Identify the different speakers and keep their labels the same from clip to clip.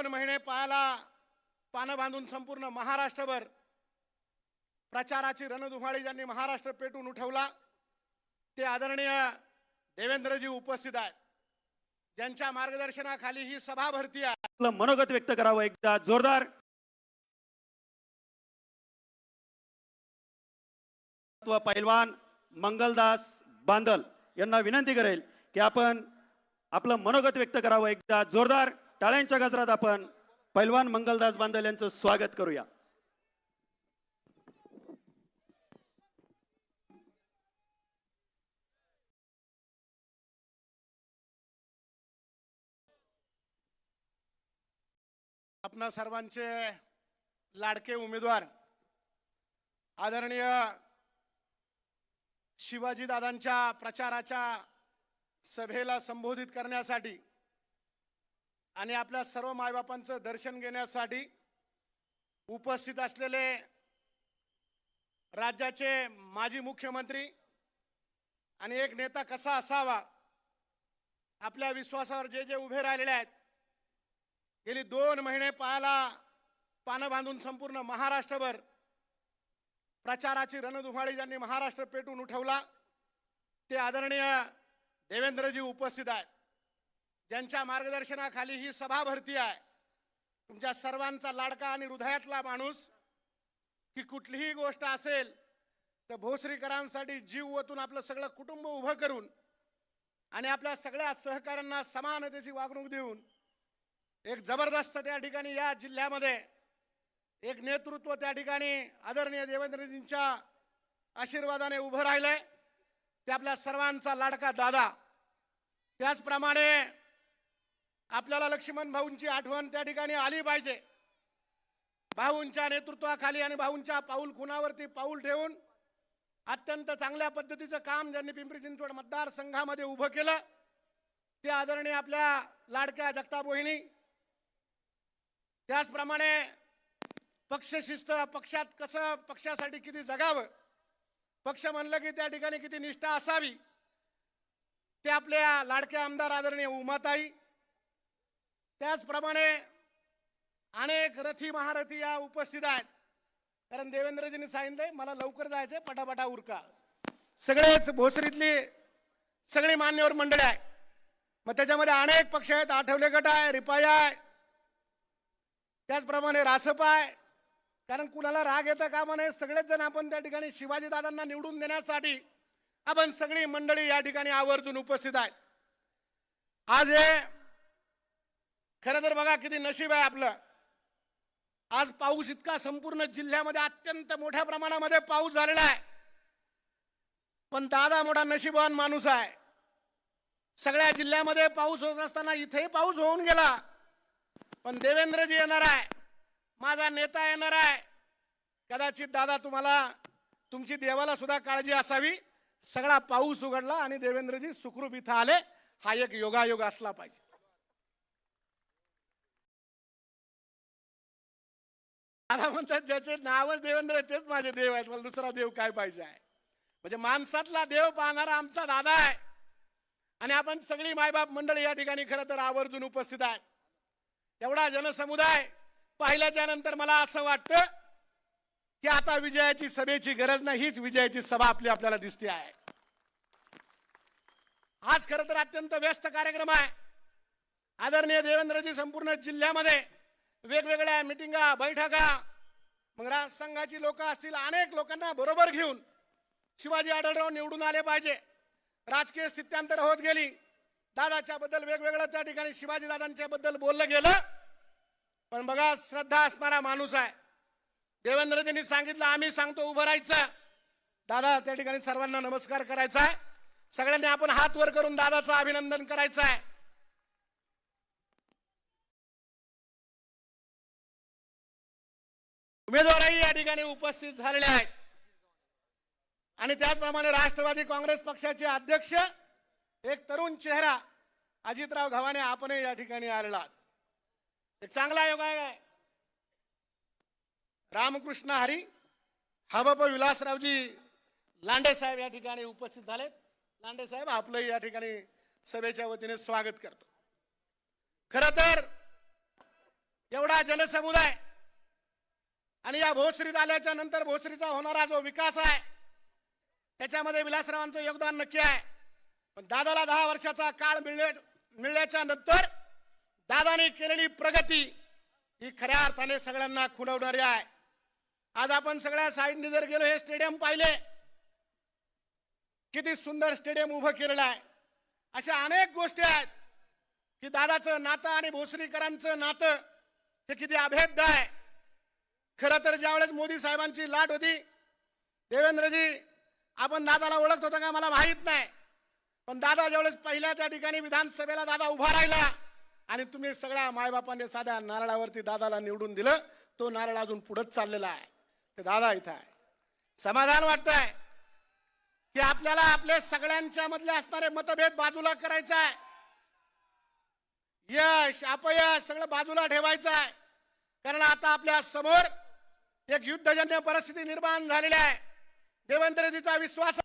Speaker 1: दोन महिने पायाला पानं बांधून संपूर्ण महाराष्ट्रभर प्रचाराची रणधुमाळी ज्यांनी महाराष्ट्र पेटून उठवला ते आदरणीय देवेंद्रजी उपस्थित आहेत. ज्यांच्या मार्गदर्शनाखाली ही सभा भरती आहे.
Speaker 2: आपलं मनोगत व्यक्त करावं एकदा जोरदार. पैलवान मंगलदास बांदल यांना विनंती करेल की आपण आपलं मनोगत व्यक्त करावं एकदा जोरदार. टाळ्यांच्या गजरात आपण पैलवान मंगलदास बांदल यांचं स्वागत करूया.
Speaker 1: आपणा सर्वांचे लाडके उमेदवार आदरणीय शिवाजीदादांच्या प्रचाराच्या सभेला संबोधित करण्यासाठी आणि आपल्या सर्व मायबापांचं दर्शन घेण्यासाठी उपस्थित असलेले राज्याचे माजी मुख्यमंत्री आणि एक नेता कसा असावा आपल्या विश्वासावर जे जे उभे राहिलेले आहेत गेली दोन महिने पायाला पानं बांधून संपूर्ण महाराष्ट्रभर प्रचाराची रणधुमाळी ज्यांनी महाराष्ट्र पेटून उठवला ते आदरणीय देवेंद्रजी उपस्थित आहेत. ज्यांच्या मार्गदर्शनाखाली ही सभा भरती आहे तुमच्या सर्वांचा लाडका आणि हृदयातला माणूस की कुठलीही गोष्ट असेल तर भोसरीकरांसाठी जीव ओतून आपलं सगळं कुटुंब उभं करून आणि आपल्या सगळ्या सहकाऱ्यांना समानतेची वागणूक देऊन एक जबरदस्त त्या ठिकाणी या जिल्ह्यामध्ये एक नेतृत्व त्या ठिकाणी आदरणीय देवेंद्रजींच्या आशीर्वादाने उभं राहिलंय. ते आपल्या सर्वांचा लाडका दादा. त्याचप्रमाणे आपल्याला लक्ष्मण भाऊंची आठवण त्या ठिकाणी आली पाहिजे. भाऊंच्या नेतृत्वाखाली आणि भाऊंच्या पाऊल खुणावरती पाऊल ठेवून अत्यंत चांगल्या पद्धतीचं काम ज्यांनी पिंपरी चिंचवड मतदारसंघामध्ये उभं केलं ते आदरणीय आपल्या लाडक्या जगताप वहिनी त्याचप्रमाणे पक्षशिस्त पक्षात कसं पक्षासाठी किती जगावं पक्ष म्हणलं की त्या ठिकाणी किती निष्ठा असावी ते आपल्या लाडक्या आमदार आदरणीय उमाताई त्याचप्रमाणे अनेक रथी महारथी या उपस्थित आहेत. कारण देवेंद्रजींनी सांगितलंय मला लवकर जायचंय पटापटा उरका. सगळेच भोसरीतली सगळी मान्यवर मंडळी आहे मग त्याच्यामध्ये अनेक पक्ष आहेत आठवले गट आहे रिपाई आहे. त्याचप्रमाणे रासप आहे. कारण कुणाला राग येतं का म्हणे? सगळेच जण आपण त्या ठिकाणी शिवाजी दादांना निवडून देण्यासाठी आपण सगळी मंडळी या ठिकाणी आवर्जून उपस्थित आहेत. आज हे खरं तर बघा किती नशीब आहे आपलं. आज पाऊस इतका संपूर्ण जिल्ह्यामध्ये अत्यंत मोठ्या प्रमाणामध्ये पाऊस झालेला आहे. पण दादा मोठा नशीबवान माणूस आहे. सगळ्या जिल्ह्यामध्ये पाऊस होत असताना इथेही पाऊस होऊन गेला. पण देवेंद्रजी येणार आहे. माझा नेता येणार आहे. कदाचित दादा तुम्हाला तुमची देवाला सुद्धा काळजी असावी. सगळा पाऊस उघडला आणि देवेंद्रजी सुखरूप इथं आले. हा एक योगायोग असला पाहिजे. मला म्हणतात ज्याचे नावच देवेंद्र आहे, तेच माझे देव आहेत. मला दुसरा देव काय पाहिजे आहे? म्हणजे माणसातला देव पाहणारा आमचा दादा आहे. आणि आपण सगळी मायबाप मंडळी या ठिकाणी खरं तर आवर्जून उपस्थित आहे एवढा जनसमुदाय पाहिल्याच्या नंतर मला असं वाटतं की आता विजयाची सभेची गरज नाही हीच विजयाची सभा आपली आपल्याला दिसते आहे. आज खरं तर अत्यंत व्यस्त कार्यक्रम आहे. आदरणीय देवेंद्रजी संपूर्ण जिल्ह्यामध्ये वेगवेगळ्या मिटिंगा बैठका. मग राज संघाची लोक असतील अनेक लोकांना बरोबर घेऊन शिवाजी आढळराव निवडून आले पाहिजे. राजकीय स्थित्यांतर होत गेली. दादाच्या बद्दल वेगवेगळं त्या ठिकाणी शिवाजी दादांच्या बद्दल बोललं गेलं. पण बघा श्रद्धा असणारा माणूस आहे. देवेंद्रजींनी सांगितलं आम्ही सांगतो उभं राहायचं. दादा त्या ठिकाणी सर्वांना नमस्कार करायचा आहे. सगळ्यांनी आपण हात वर करून दादाचं अभिनंदन करायचं आहे. उमेदवारही या ठिकाणी उपस्थित झालेले आहेत. आणि त्याचप्रमाणे राष्ट्रवादी काँग्रेस पक्षाचे अध्यक्ष एक तरुण चेहरा अजितराव घवाने आपणही या ठिकाणी आलेला एक चांगला योग आहे. रामकृष्ण हरी हबप विलासरावजी लांडे साहेब या ठिकाणी उपस्थित झालेत. लांडे साहेब आपलंही या ठिकाणी सभेच्या वतीने स्वागत करतो. खर तर एवढा जनसमुदाय आणि या भोसरीत आल्याच्यानंतर भोसरीचा होणारा जो विकास आहे त्याच्यामध्ये विलासरावांचं योगदान नक्की आहे. पण दादाला दहा वर्षाचा काळ मिळले मिळण्याच्या नंतर दादाने केलेली प्रगती ही खऱ्या अर्थाने सगळ्यांना खुणवणारी आहे. आज आपण सगळ्या साईडने जर गेलो हे स्टेडियम पाहिले किती सुंदर स्टेडियम उभं केलेलं आहे. अशा अनेक गोष्टी आहेत की दादाचं नातं आणि भोसरीकरांचं नातं हे किती अभेद्य आहे. खरं तर ज्यावेळेस मोदी साहेबांची लाट होती देवेंद्रजी आपण दादाला ओळखत होता का मला माहीत नाही. पण दादा ज्यावेळेस पहिल्या त्या ठिकाणी विधानसभेला दादा उभा राहिला आणि तुम्ही सगळ्या मायबापाने साध्या नारळावरती दादाला निवडून दिलं तो नारळ अजून पुढंच चाललेला आहे. ते दादा इथं आहे. समाधान वाटतंय की आपल्याला आपले सगळ्यांच्या मधले असणारे मतभेद बाजूला करायचा आहे. यश अपयश सगळं बाजूला ठेवायचं आहे. कारण आता आपल्यासमोर एक युद्धजन्य परिस्थिती निर्माण झालेली आहे. देवेंद्रजीचा विश्वास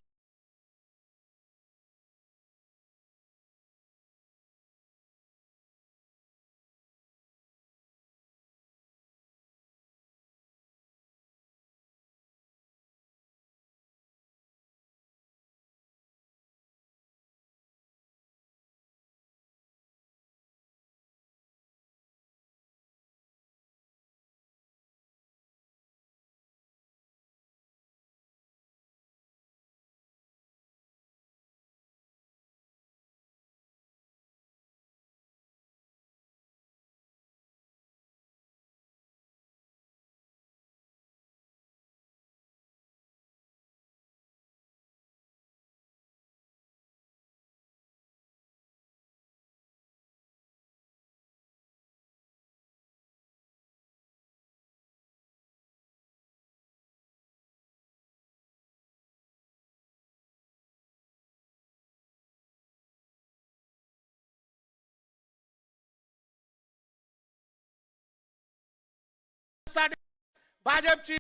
Speaker 1: साठी भाजपची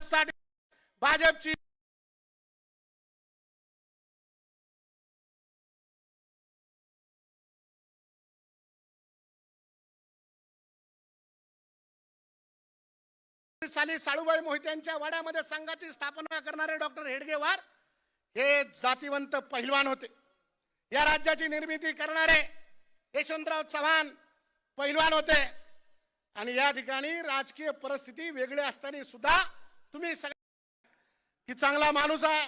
Speaker 1: साठी भाजपची साली साळूबाई मोहित्यांच्या वाड्यामध्ये संघाची स्थापना करणारे डॉक्टर हेडगेवार हे जातीवंत पहिलवान होते. या राज्याची निर्मिती करणारे यशवंतराव चव्हाण पहिलवान होते. आणि या ठिकाणी राजकीय परिस्थिती वेगळी असताना सुद्धा तुम्ही की चांगला माणूस आहे.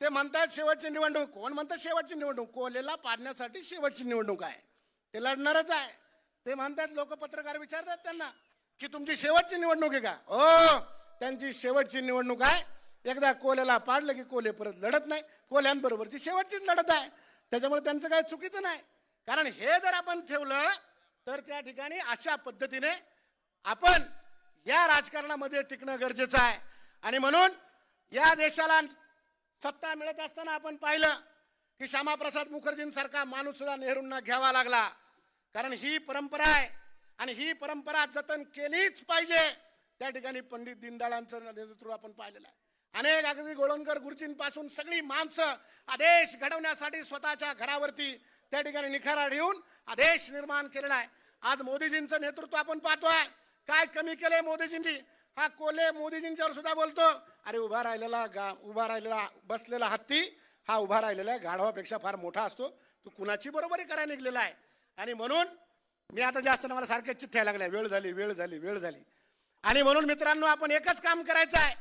Speaker 1: ते म्हणतात शेवटची निवडणूक. कोण म्हणतात शेवटची निवडणूक? कोलेला पाडण्यासाठी शेवटची निवडणूक आहे. ते लढणारच आहे. ते म्हणतात लोक पत्रकार विचारतात त्यांना. की तुमची शेवटची निवडणूक आहे का? हो त्यांची शेवटची निवडणूक आहे. एकदा कोल्याला पाडलं की कोले परत लढत नाही. कोल्यांबरोबरची शेवटचीच लढत आहे. त्याच्यामुळे त्यांचं काही चुकीचं नाही. कारण हे जर आपण ठेवलं तर त्या ठिकाणी अशा पद्धतीने आपण या राजकारणामध्ये टिकणं गरजेचं आहे. आणि म्हणून या देशाला सत्ता मिळत असताना आपण पाहिलं की श्यामाप्रसाद मुखर्जींसारखा माणूस सुद्धा नेहरूंना घ्यावा लागला. कारण ही परंपरा आहे. आणि ही परंपरा जतन केलीच पाहिजे. त्या ठिकाणी पंडित दीनदयाळांचं नेतृत्व आपण पाहिलेलं आहे. अनेक अगदी गोळंकर गुरुजींपासून सगळी माणसं आदेश घडवण्यासाठी स्वतःच्या घरावरती त्या ठिकाणी निखारा ठेवून आदेश निर्माण केलेला आहे. आज मोदीजींचं नेतृत्व आपण पाहतोय. काय कमी केलंय मोदीजींनी? हा कोले मोदीजींच्यावर सुद्धा बोलतो. अरे उभा राहिलेला गा उभा राहिलेला बसलेला हत्ती हा उभा राहिलेला गाढवापेक्षा फार मोठा असतो. तू कुणाची बरोबरी करायला निघलेला आहे? आणि म्हणून मी आता जास्त ना मला सारख्या चिठ्ठ्या लागल्या वेळ झाली वेळ झाली वेळ झाली. आणि म्हणून मित्रांनो आपण एकच काम करायचं आहे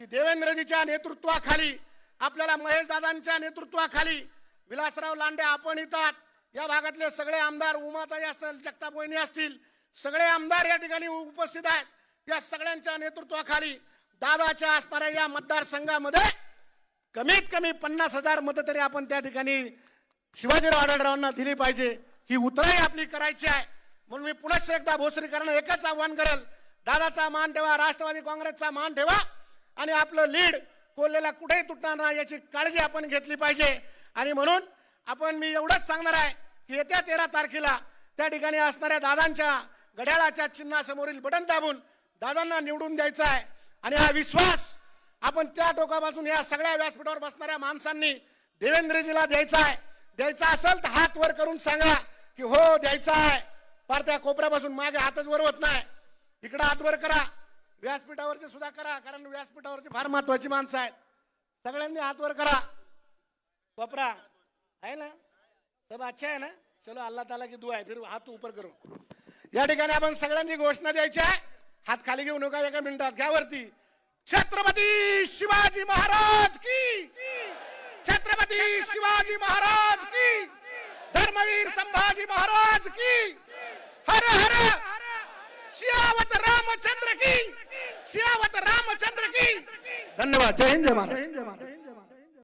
Speaker 1: की देवेंद्रजीच्या नेतृत्वाखाली आपल्याला महेश दादांच्या नेतृत्वाखाली विलासराव लांडे आपण येतात या भागातले सगळे आमदार उमाताई असतील जगताप वहिनी असतील सगळे आमदार या ठिकाणी उपस्थित आहेत. या सगळ्यांच्या नेतृत्वाखाली दादाच्या असणाऱ्या या मतदारसंघामध्ये कमीत कमी पन्नास हजार मतं तरी आपण त्या ठिकाणी शिवाजीराव आढळरावांना दिली पाहिजे. ही उतराई आपली करायची आहे. म्हणून मी पुनश्च एकदा भोसरीकरांना एकच आव्हान करेल. दादाचा मान ठेवा राष्ट्रवादी काँग्रेसचा मान ठेवा आणि आपलं लीड कोल्हेला कुठेही तुटणार नाही याची काळजी आपण घेतली पाहिजे. आणि म्हणून आपण मी एवढंच सांगणार आहे की येत्या तेरा तारखेला त्या ठिकाणी असणाऱ्या दादांच्या घड्याळाच्या चिन्हासमोरील बटन दाबून दादांना निवडून द्यायचं आहे. आणि हा विश्वास आपण त्या टोकापासून या सगळ्या व्यासपीठावर बसणाऱ्या माणसांनी देवेंद्रजीला द्यायचा आहे. द्यायचा असेल तर हात वर करून सांगा. की हो द्यायचा आहे. फार त्या कोपऱ्यापासून मागे हातच वर होत नाही. इकडं हात वर करा. व्यासपीठावरचे सुद्धा करा कारण व्यासपीठावरची फार महत्वाची माणसं आहेत. सगळ्यांनी हात वर करा. कोपरा आहे ना? सब अच्छा आहे ना? चलो अल्ला ताला की दुआ आहे. फिर हात उपर करू. या ठिकाणी आपण सगळ्यांनी घोषणा द्यायची आहे. हात खाली घेऊ नका एका मिनिटात. घ्या वरती. छत्रपती शिवाजी महाराज की. छत्रपती शिवाजी महाराज की. धर्मवीर संभाजी महाराज की। हर हर। सियावत रामचंद्र की। सियावत रामचंद्र की। धन्यवाद जय हिंद जय महाराज।